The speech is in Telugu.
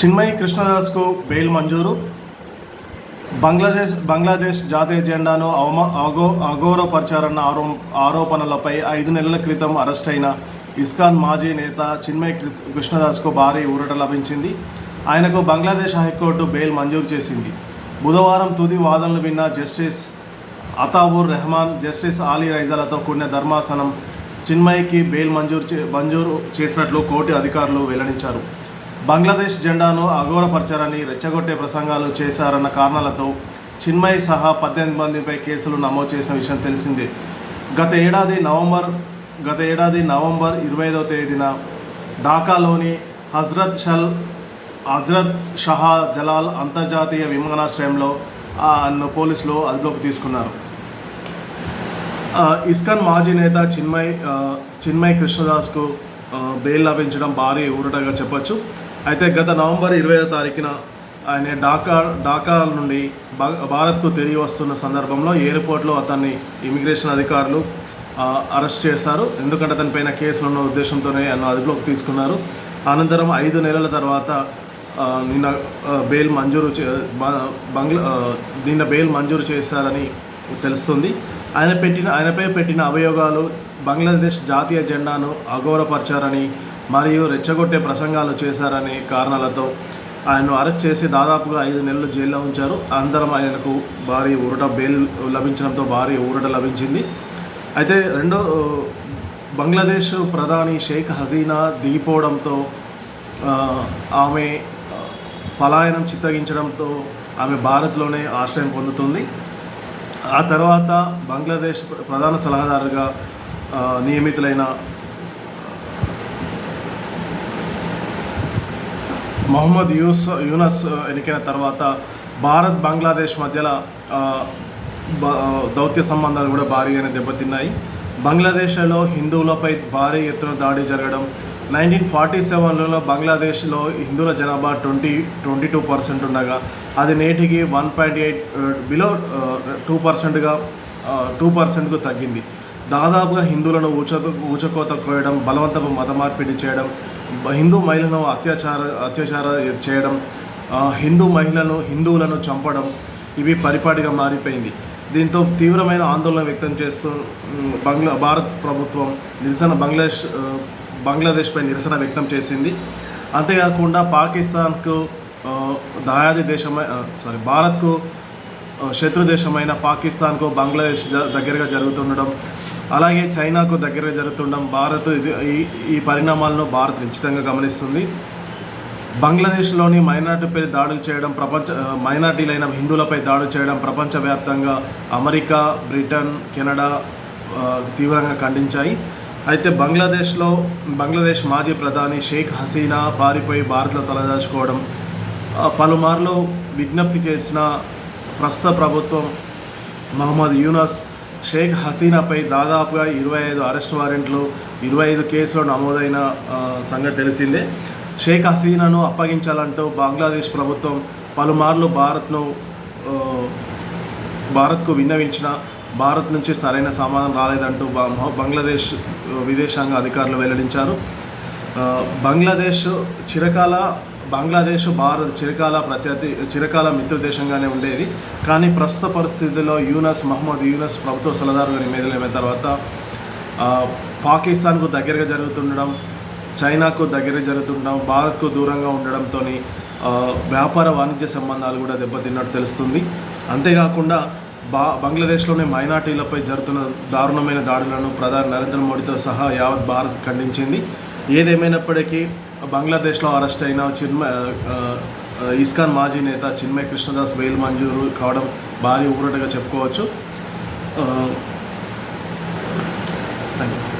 చిన్మయి కృష్ణదాస్కు బెయిల్ మంజూరు. బంగ్లాదేశ్ బంగ్లాదేశ్ జాతీయ జెండాను అవమా అగో అగౌరవపరిచారన్న ఆరో ఆరోపణలపై ఐదు నెలల క్రితం అరెస్ట్ అయిన ఇస్కాన్ మాజీ నేత చిన్మయ్ కృష్ణదాస్కు భారీ ఊరట లభించింది. ఆయనకు బంగ్లాదేశ్ హైకోర్టు బెయిల్ మంజూరు చేసింది. బుధవారం తుది వాదనలు విన్న జస్టిస్ అతాబుర్ రెహమాన్ జస్టిస్ ఆలీ రైజాలతో కూడిన ధర్మాసనం చిన్మయ్కి బెయిల్ మంజూరు చే మంజూరు చేసినట్లు కోర్టు అధికారులు వెల్లడించారు. బంగ్లాదేశ్ జెండాను అఘోరపరచారని రెచ్చగొట్టే ప్రసంగాలు చేశారన్న కారణాలతో చిన్మయ్ సహా పద్దెనిమిది మందిపై కేసులు నమోదు చేసిన విషయం తెలిసిందే. గత ఏడాది నవంబర్ గత ఏడాది నవంబర్ ఇరవై ఐదవ తేదీన ఢాకాలోని హజ్రత్ షల్ హజ్రత్ షహా జలాల్ అంతర్జాతీయ విమానాశ్రయంలో ఆయన్ను పోలీసులు అదుపులోకి తీసుకున్నారు. ఇస్కాన్ మాజీ నేత చిన్మయ్ చిన్మయ్ కృష్ణదాస్కు బెయిల్ లభించడం భారీ ఊరటగా చెప్పొచ్చు. అయితే గత నవంబర్ ఇరవై తారీఖున ఆయన ఢాకా ఢాకా నుండి భారత్కు తిరిగి వస్తున్న సందర్భంలో ఎయిర్పోర్ట్లో అతన్ని ఇమిగ్రేషన్ అధికారులు అరెస్ట్ చేశారు. ఎందుకంటే అతని పైన కేసులు ఉన్న ఉద్దేశంతోనే ఆయన అదుపులోకి తీసుకున్నారు. అనంతరం ఐదు నెలల తర్వాత నిన్న బెయిల్ మంజూరు బంగ్లా నిన్న బెయిల్ మంజూరు చేశారని తెలుస్తుంది. ఆయన పెట్టిన ఆయనపై పెట్టిన అభియోగాలు బంగ్లాదేశ్ జాతీయ జెండాను అగౌరవపరిచారని మరియు రెచ్చగొట్టే ప్రసంగాలు చేశారనే కారణాలతో ఆయన్ను అరెస్ట్ చేసి దాదాపుగా ఐదు నెలలు జైల్లో ఉంచారు. అందరం ఆయనకు భారీ ఊరట బెయిల్ లభించడంతో భారీ ఊరట లభించింది. అయితే రెండో బంగ్లాదేశ్ ప్రధాని షేక్ హసీనా దిగిపోవడంతో ఆమె పలాయనం చిత్తగించడంతో ఆమె భారత్లోనే ఆశ్రయం పొందుతుంది. ఆ తర్వాత బంగ్లాదేశ్ ప్రధాన సలహాదారుగా నియమితులైన మొహమ్మద్ యూస్ యూనస్ ఎన్నికైన తర్వాత భారత్ బంగ్లాదేశ్ మధ్యలో దౌత్య సంబంధాలు కూడా భారీగానే దెబ్బతిన్నాయి. బంగ్లాదేశ్లో హిందువులపై భారీ ఎత్తున దాడి జరగడం నైన్టీన్ ఫార్టీ సెవెన్లో బంగ్లాదేశ్లో హిందువుల జనాభా ట్వంటీ ట్వంటీ టూ పర్సెంట్ ఉండగా అది నేటికి one point eight below two పర్సెంట్గా టూ పర్సెంట్కు తగ్గింది. దాదాపుగా హిందువులను ఊచ ఊచకోత కోయడం బలవంతపు మత మార్పిడి చేయడం హిందూ మహిళలను అత్యాచార అత్యాచార చేయడం హిందూ మహిళలను హిందువులను చంపడం ఇవి పరిపాటిగా మారిపోయింది. దీంతో తీవ్రమైన ఆందోళన వ్యక్తం చేస్తూ బంగ్లా భారత్ ప్రభుత్వం నిరసన బంగ్లాదేశ్ బంగ్లాదేశ్పై నిరసన వ్యక్తం చేసింది. అంతేకాకుండా పాకిస్తాన్కు దాయాది దేశమై సారీ భారత్కు శత్రు దేశమైన పాకిస్తాన్కు బంగ్లాదేశ్ దగ్గరగా జరుగుతుండడం అలాగే చైనాకు దగ్గర జరుగుతుండడం భారత్ ఇది ఈ ఈ పరిణామాలను భారత్ నిశ్చితంగా గమనిస్తుంది. బంగ్లాదేశ్లోని మైనార్టీపై దాడులు చేయడం ప్రపంచ మైనార్టీలైన హిందువులపై దాడులు చేయడం ప్రపంచవ్యాప్తంగా అమెరికా బ్రిటన్ కెనడా తీవ్రంగా ఖండించాయి. అయితే బంగ్లాదేశ్లో బంగ్లాదేశ్ మాజీ ప్రధాని షేక్ హసీనా పారిపోయి భారత్లో తలదాచుకోవడం పలుమార్లు విజ్ఞప్తి చేసిన ప్రస్తుత ప్రభుత్వం మహమ్మద్ యూనస్ షేక్ హసీనాపై దాదాపుగా ఇరవై ఐదు అరెస్ట్ వారెంట్లు ఇరవై ఐదు కేసులు నమోదైన సంగతి తెలిసిందే. షేక్ హసీనాను అప్పగించాలంటూ బంగ్లాదేశ్ ప్రభుత్వం పలుమార్లు భారత్ను భారత్కు విన్నవించిన భారత్ నుంచి సరైన సమాధానం రాలేదంటూ బంగ్లాదేశ్ విదేశాంగ అధికారులు వెల్లడించారు. బంగ్లాదేశ్ చిరకాల బంగ్లాదేశ్ భారత్ చిరకాల ప్రత్యర్థి చిరకాల మిత్ర దేశంగానే ఉండేది. కానీ ప్రస్తుత పరిస్థితుల్లో యూనస్ మహమ్మద్ యూనస్ ప్రభుత్వ సలహాదారుగా నియమితులైన తర్వాత పాకిస్తాన్కు దగ్గరగా జరుగుతుండడం చైనాకు దగ్గర జరుగుతుండడం భారత్కు దూరంగా ఉండడంతో వ్యాపార వాణిజ్య సంబంధాలు కూడా దెబ్బతిన్నట్టు తెలుస్తుంది. అంతేకాకుండా బా బంగ్లాదేశ్లోని మైనార్టీలపై జరుగుతున్న దారుణమైన దాడులను ప్రధాని నరేంద్ర మోడీతో సహా యావత్ భారత్ ఖండించింది. ఏదేమైనప్పటికీ బంగ్లాదేశ్లో అరెస్ట్ అయిన చిన్మ ఇస్కాన్ మాజీ నేత చిన్మయ్ కృష్ణదాస్ బెయిల్ మంజూరు కావడం భారీ ఊరటగా చెప్పుకోవచ్చు. Thank you